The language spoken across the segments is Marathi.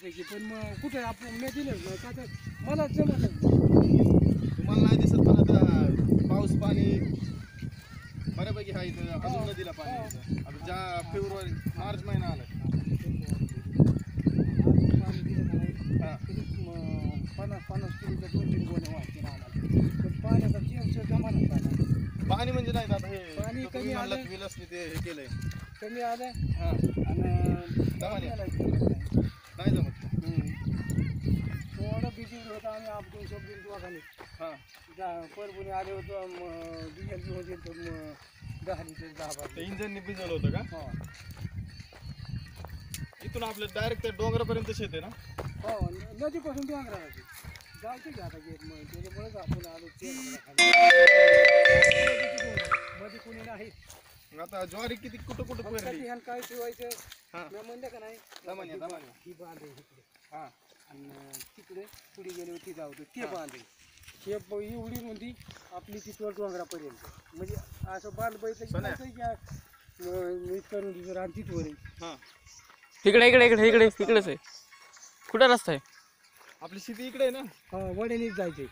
त्याची पण मग कुठे आपण मी दिलंच नाही का तर मला जमत. तुम्हाला नाही दिसत पण आता पाऊस पाणी बऱ्यापैकी आहे इथं. अजून नदीला पाणी आहे इथं. आता ज्या फेब्रुवारी मार्च महिना आला दिलं हा. पन्नास पन्नास किलोच्या दोन तीन गोण्या वाहते राहणार पण पाण्याचा चेंज जमानच झाला पाणी म्हणजे नाही आता हे पाणी तो कमी म्हणलात आलं. विलसने ते हे केलंय. कमी आलं हा. आणि दमाने. जमत नाही. जमत थोडं बिजी होतं आम्ही आपण सोबत दोघांनी हा. परभणी आले होतो डिझेल घेऊन गेलो मग दहा लिटर दहा ते बाटल्या. इंजनने भिजवलं होतं का? हो. इथून आपलं डायरेक्ट त्या डोंगरापर्यंत शेत आहे ना? हो न- नदीपासून डोंगरा जायचं की आता गेट मग त्याच्यामुळेच आपण आलो ते मध्ये कोणी नाही. आता ज्वारी किती कुठं कुठं काय ठेवायचं हा. मी म्हणलं का नाही दमाने, दमाने. ही बांध आहे इकडे हा. आणि तिकडे पुढे गेले होते जाऊ होते ते बांध हे एवढी रुंदी आपली तिथवर डोंगरापर्यंत म्हणजे असं बांध बैठलं की तिथवर हा. इकडे इकडे इकडे इकडे इकडेच आहे. कुठं रस्ता आहे? आपली शेती इकडे आहे ना? हा वड्यानेच जायचंय.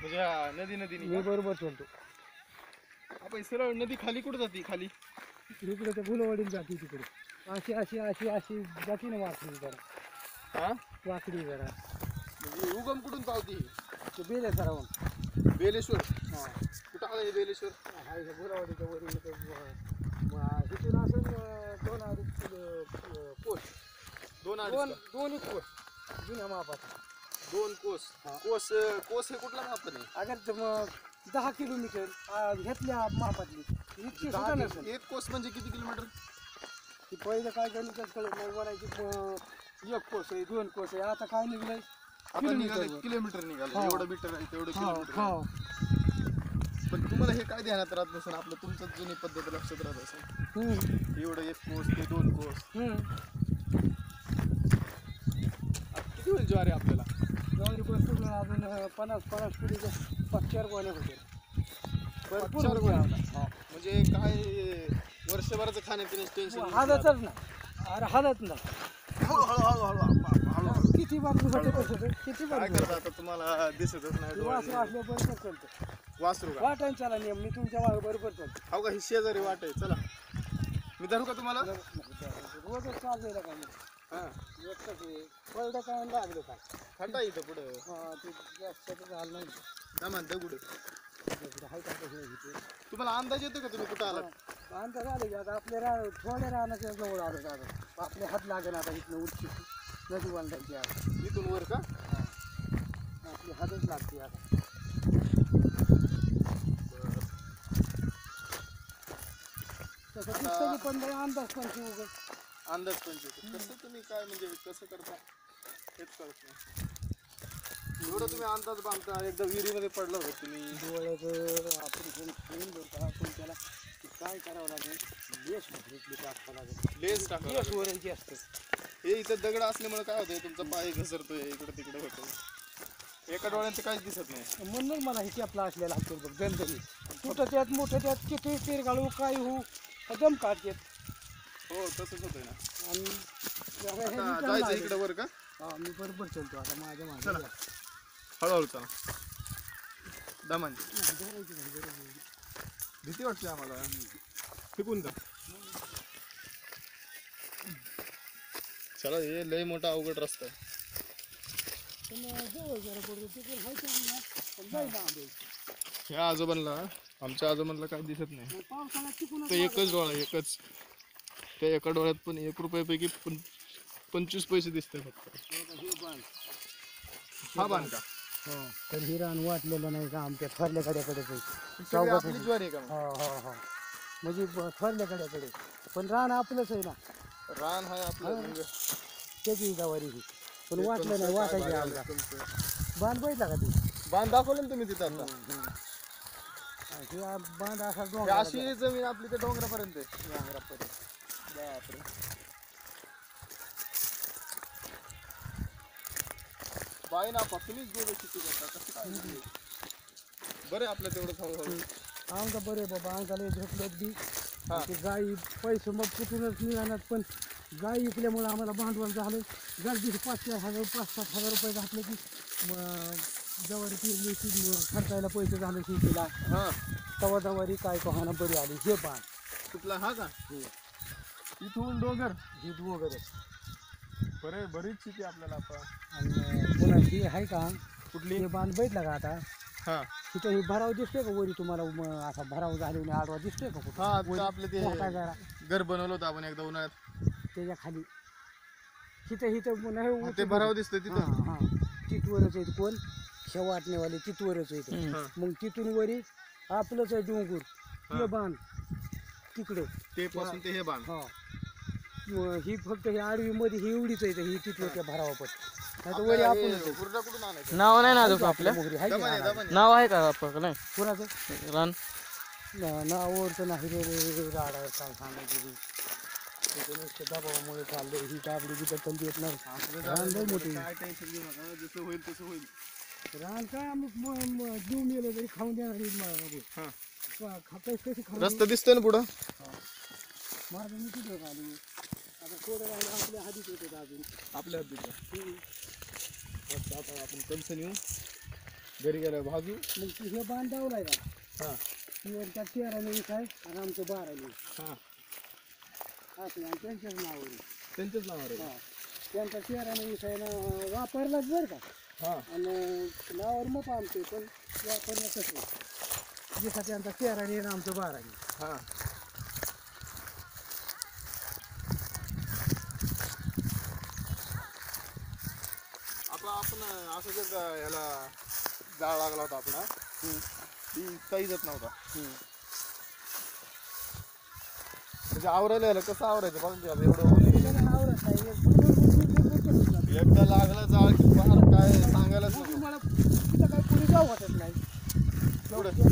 म्हणजे हा नदी नदीने मी बरोबर चालतो आपण सरळ नदी खाली कुठं जाते खाली? इकडे तर फुलवाडीला जाते तिकडे. अशी अशी अशी अशी जाते ना वाकडी जरा. हा? वाकडी जरा. म्हणजे उगम कुठून पावती? ते बेले सरावून. बेलेश्वर? हा. कुठं आलं हे बेलेश्वर? वरील इथं, अं, म- तिथून असं अं, दोन अडीच किलो अं, पोस्ट दोन दोन का? दोन एक पोस्ट जुन्या मापाचा दोन कोस. हा. कोस कोस हे कुठला माप नाही अगर मग दहा किलोमीटर अं, घेतल्या मापातली. इतकी सुद्धा नसेल. एक कोस म्हणजे किती किलोमीटर? ती पहिलं काय गणितच कळत नाही म्हणायची अं, एक कोस आहे दोन कोस आहे आता काय निघलंय? आता किलोमीटरवर. निघाले किलोमीटर निघाले हा. एवढं मीटर आहे तेवढं हा किलोमीटर हा. पण तुम्हाला हे काय ध्यानात राहत नसेल? आपलं तुमचं जुनी पद्धत लक्षात राहत असेल. एवढं एक कोस ते दोन कोस. किती होईल ज्वारी आपल्याला? ज्वारी पण अजून पन्नास पन्नास किलोचे पाच चार गोण्या होते भरपूर. म्हणजे काय वर्षभराचं खाण्यापिण्याचं टेन्शन हालतच ना अरे हालत ना हळूहळू हळू- हळूहळू किती बातमी होते कसं ते? किती काय बातमी करता आता तुम्हाला? दिसतच नाही वासरू. असल्या बरोबर चालतं वासरू का? वाटायला चला नियम मी तुमच्या मागे बरोबर चालतो हो का? ही शेजारी वाट आहे. चला. मी धरू का तुम्हाला? रोजच चाललेलं हा. आहे. पडलं काय आणि लागलं काय? खड्डा इथं पुढं. हा, ते जास्त झालं नाही. दमान दगड. हाय का. तुम्हाला अंदाज येतो का तुम्ही कुठं आलात? अंतर आले आता आपल्या रा थोड्या रानाच्या जवळ आलो आता. आपले हात लागेल आता इथनं उठची नदी बांधायची आता. इथून वर का? आपली हातच लागते आता. तसं दिसतं की पण लय अंदाज पण की. अंदाज पण येतो कसं तुम्ही काय म्हणजे कसं करता? हेच कळत नाही. एवढं तुम्ही अंदाज बांधता. एकदा विहिरीमध्ये पडला होता तुम्ही. डोळ्याचं ऑपरेशन होऊन बरं का? पण त्याला काय करावं लागेल? लेस भरतली टाकावं लागेल. लेस टाका लेस वरायची असते. हे इथं दगड असल्यामुळे काय होतंय? तुमचा पाय घसरतोय इकडे तिकडे होतो एका डोळ्यात ते काहीच दिसत नाही. म्हणून मला हे आपला असलेला लागतो बघ दणदणी कुठं त्यात मोठं त्यात किती तीर घालू काय होऊ दम काढतात हो तसंच होतंय ना. आणि हे आता रिटर्न जायचं. इकडे वर का? हा मी बरोबर चलतो आता माझ्या चला. हळूहळू चला. दमान. भीती वाटते आम्हाला? फेकून जा चला हे लय मोठा अवघड रस्ता आहे. ह्या आजोबांना आमच्या आजोबांना काय दिसत नाही. ते एकच डोळा एकच. त्या एका डोळ्यात पण एक रुपयापैकी पंचवीस पैसे दिसते फक्त. हा बांध का तर ही रान वाटलेलं नाही का आमच्या थरल्या कड्याकडे सगळी आपली ज्वारी आहे का मग? हो हो हो. म्हणजे ब- थरल्या कड्याकडे पण रान आपलंच आहे ना. रान आपलं म्हणजे. त्याची गवारी ही. पण ते वाटलं नाही वाटायची आमला तुमचं. बांध बघितला का ते बांध दाखवलं ना तुम्ही तिथं आता. हे आ- बांध असा हे डोंगराला अशी जमीन आपली त्या डोंगरापर्यंत आहे. बापरे. बाई ना तुम्हीच दोघं शेती करता कसं काय म्हणजे? बरं आहे आपलं तेवढं हळूहळू आमचा बरे बाबा आमचा लय झोपलेत बी. हा. ते गाई पैसे मग कुठूनच निघाणार पण गाय विकल्यामुळे आम्हाला भांडवल झालं. गर्दीचे पाचशे हजार पाच सात हजार रुपये घातले की मग जवारी फिरली की मग खर्चायला पैसे झाले शेतीला. हा. तवा जवारी काय कहाणं बरी आली. हे पान कुठला हा का? इथून डोंगर. ही वगैरे बरे बरीच शेती आपल्याला आता. आणि ही आहे का? कुठली? हे बांध बैठला का आता? हा. तिथं हे भराव दिसतोय का वरी तुम्हाला? म- असा भराव झाले आडवा दिसतोय का कुठं? हा आता आपलं ते मोठा जरा घर बनवलं होतं आपण एकदा उन्हाळ्यात. त्याच्याखाली तिथं इथं पुन्हा हे हा, ते भराव दिसतंय तिथं. हा हा. तिथवरच आहेत कोण? शेवाटणेवाले तिथवरच आहेत. हा. मग तिथून वरी आपलंच आहे डोंगर. ते बांध. तिकडं. ते पासून ते हे बाण हा. ही फक्त ही आडवी मध्ये ही एवढीच आहे ही तिथलं त्या भरावा पण नाही तर वरी हे आणायचं? नाव नाही ना अजून आपल्या मोगरी आहे की नाही? नाव आहे का आपलं? नाही. कोणाचं? रान. ना- नावावरचं नाही रे रे रे राडा काय सांगायचं. त्याच्या नुसतं दबावामुळे चाललंय. ही येत नाही. रान लय मोठी. काय टेन्शन घेऊ नका. जसं होईल तसं होईल. रान काय आम्ही म- म- जीव मेलं तरी खाऊन देणार ही म- हा. का- खाताय कशी खाऊन रस्ता दिसतोय ना पुढं? मार्ग मी कुठे आली आता थोडं राहिलं आपल्या हातीत होते अजून. आपल्या हद्दीचं आता आपण कणसं येऊ घरी गेल्या भाजू. मग ती हे बांध डावलाय का हा त्या तेरा नाही काय आणि आमचं बारा नाही हा. असं आणि त्यांच्याच नावावर त्यांच्याच नावावर आहे. हा. त्यांचा तेरा नाही काय ना वापरलाच बरं का? हा. आणि नावावर मग आमचे पण वापरलं कसं जसा त्यांचा तेरा नाही आणि आमचं बारा नाही हा. आता आपण असं जर का ह्याला जाळ लागला होता आपला ती काही जात नव्हता. म्हणजे आवरायला यायला कसं आवरायचं? बघा की आता एवढं होतं. एकदा लागला जाळ की बाहेर काय सांगायलाच नको. नाही. एवढं ते.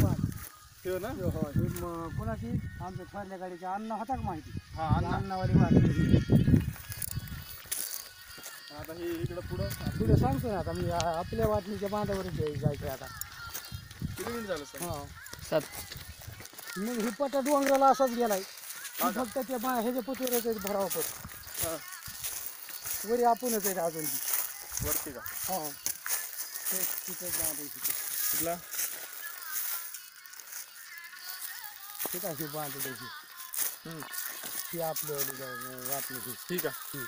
ठेव ना? हो, हो. कोणाची? आमच्या थोरल्या गाडीचे अन्न होता का माहिती? हा अण्णा. अन्नावाली वाटली आता हे इकडं पुढं. तुला सांगतो ना आता मी आ- आपल्या वाटणीच्या बांधावरच जाय- जायचंय आता. किती मिनिट झालं सर हा. सात. मग ही पटा डोंगराला असाच गेलाय. ती फक्त ते बा ह्याच्या पतवरच आहेत भरावा पट हा. वरी आपणच आहेत अजून. ती वरती का? हा. ते तिथं बांधायची. कुठला? बांधायची हम्म. ती वाटणीची ठीक आहे.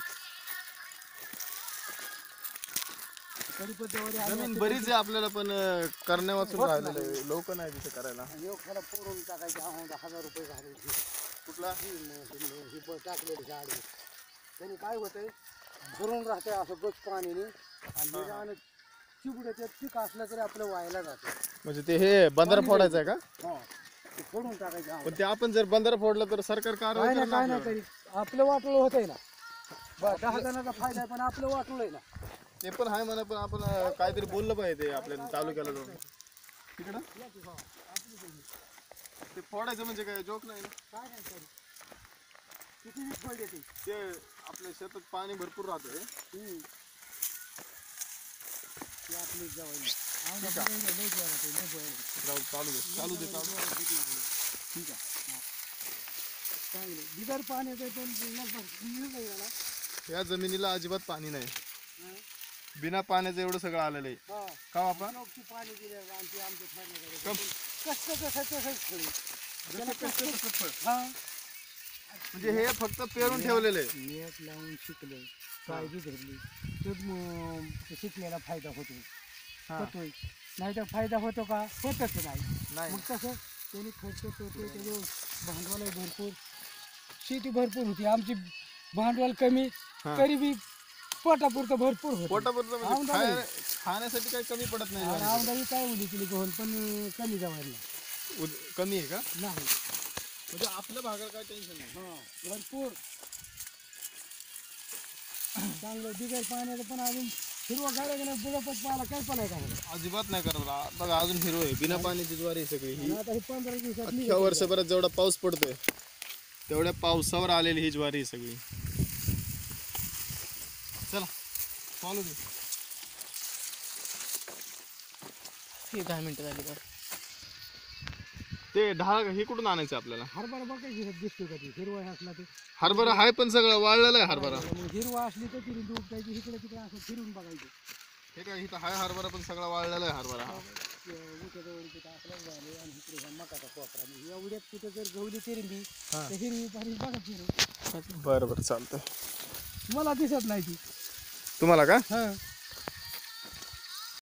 जमीन बरीच आहे आपल्याला पण अं, करण्या वाचून राहिलेलं आहे. लोक नाही तिथे करायला. पोरून टाकायची आम्हाला हजार रुपये झाले. कुठला? ही टाकलेली झाडे. त्यांनी काय होतंय? भरून राहतंय असं गच पाणीने. आणि हे रान चिबडं ते पीक असलं तरी आपलं व्हायला जातं. म्हणजे ते हे बंदर फोडायचं आहे का? हा ते फोडून टाकायचे आम्हाला. पण ते आपण जर बंदर फोडलं तर सरकार काय कारवाई ना करेल काय ना आपल्यावर. तरी आपलं वाटलं होतंय ना. बरं दहा जणांचा फायदा आहे पण आपलं वाटलं आहे ना. ते पण आहे म्हणा पण आपण अं, काहीतरी बोललं पाहिजे आपल्या तालुक्याला जाऊन तिकडं ते फोडायचं म्हणजे काय जोक नाही ना. किती ते आपल्या शेतात पाणी भरपूर राहतंय हम्म. ती आपलीच जवळ आम्हाला लय- लय जोरात आहे, लय जोरात आहे. जाऊ चालू दे चालू दे चालू दे. ठीक आहे. चांगलं बिगर पाण्याचं पण लगभग नाही या जमिनीला अजिबात पाणी नाही हा. बिना पाण्याचं एवढं सगळं आलेलं आहे. हा. का बापा लोकची पाणी दिलं आमची आमच्या ठरण्याकडे कम- कष्ट कसं तसंच खरं त्याला जसं कष्ट तसं फळ. हा. म्हणजे हे फक्त पेरून ठेवलेलं आहे. नेट लावून शिकले काळजी धरली तर शिकलेला फायदा होतो हा. होतोय. नाही तर फायदा होतो का? होतच नाही. नाही. मग कसं? त्यांनी खर्च करतो त्याचं भांडवल भरपूर. शेती भरपूर होती. आमची भांडवल कमी हा. तरी बी पोटापुरतं भरपूर होतं. पोटापुरतं म्हणजे खाय- खाण्यासाठी काही कमी पडत नाही आणि ज्वारीचं. आमदारी काय उली केली गहून पण कमी जवायला उद- कमी आहे का? नाही. म्हणजे आपल्या भागाला काय टेन्शन नाही. हा भरपूर. चांगलं बिगर पाण्याचं पण अजून हिरवा गाड्या गेल्या बुडापत पाहायला काय पण आहे का अजिबात नाही करत बघा. बघा अजून हिरो आहे. बिना पाण्याची ज्वारी आहे सगळी ही. आणि आता ही पंधरा दिवसात अख्ख्या वर्षभरात जेवढा पाऊस पडतोय तेवढ्या पावसावर आलेली ही ज्वारी आहे सगळी. चला चालू दे. ही दहा मिनिटं झाली का ते ढाळ हे कुठून आणायचं आपल्याला? हरभरा बघा की दिसतो का ती हिरवा असला तर हरभरा हाय पण सगळं वाळलेलं आहे हरभरा. मग हिरवा असली तर तिने दूध प्यायची इकडे तिकडे असं फिरून बघायचं. हे काय इथं हाय हरभरा पण सगळा वाळलेला आहे हरभरा. हा. उठ्याजवळ तिथं आपल्याच झाले आणि इकडे हा मकाचा कोपरा. आणि एवढ्यात कुठं जर गवली तिरंबी तर हिरवी बघा बरं बरं मला दिसत नाही ती. तुम्हाला का?